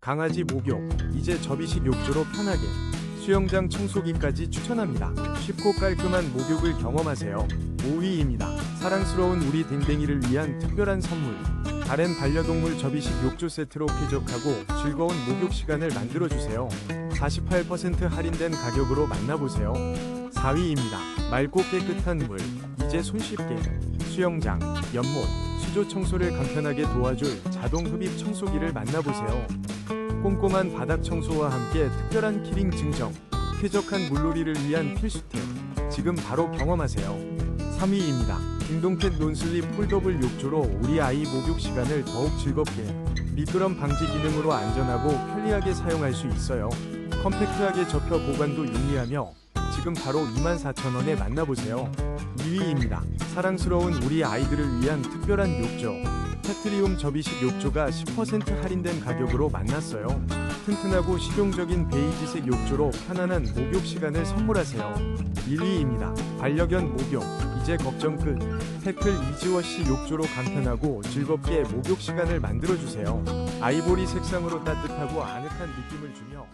강아지 목욕, 이제 접이식 욕조로 편하게 수영장 청소기까지 추천합니다. 쉽고 깔끔한 목욕을 경험하세요. 5위입니다. 사랑스러운 우리 댕댕이를 위한 특별한 선물. 다른 반려동물 접이식 욕조 세트로 쾌적하고 즐거운 목욕 시간을 만들어주세요. 48% 할인된 가격으로 만나보세요. 4위입니다. 맑고 깨끗한 물. 이제 손쉽게 수영장, 연못, 수조 청소를 간편하게 도와줄 자동 흡입 청소기를 만나보세요. 꼼꼼한 바닥 청소와 함께 특별한 키링 증정, 쾌적한 물놀이를 위한 필수템. 지금 바로 경험하세요. 3위입니다. 김동캣 논슬립 폴더블 욕조로 우리 아이 목욕 시간을 더욱 즐겁게 미끄럼 방지 기능으로 안전하고 편리하게 사용할 수 있어요. 컴팩트하게 접혀 보관도 용이하며 지금 바로 24,000원에 만나보세요. 2위입니다. 사랑스러운 우리 아이들을 위한 특별한 욕조. 테트리움 접이식 욕조가 10% 할인된 가격으로 만났어요. 튼튼하고 실용적인 베이지색 욕조로 편안한 목욕 시간을 선물하세요. 1위입니다. 반려견 목욕. 이제 걱정 끝. 태클 이지워시 욕조로 간편하고 즐겁게 목욕 시간을 만들어주세요. 아이보리 색상으로 따뜻하고 아늑한 느낌을 주며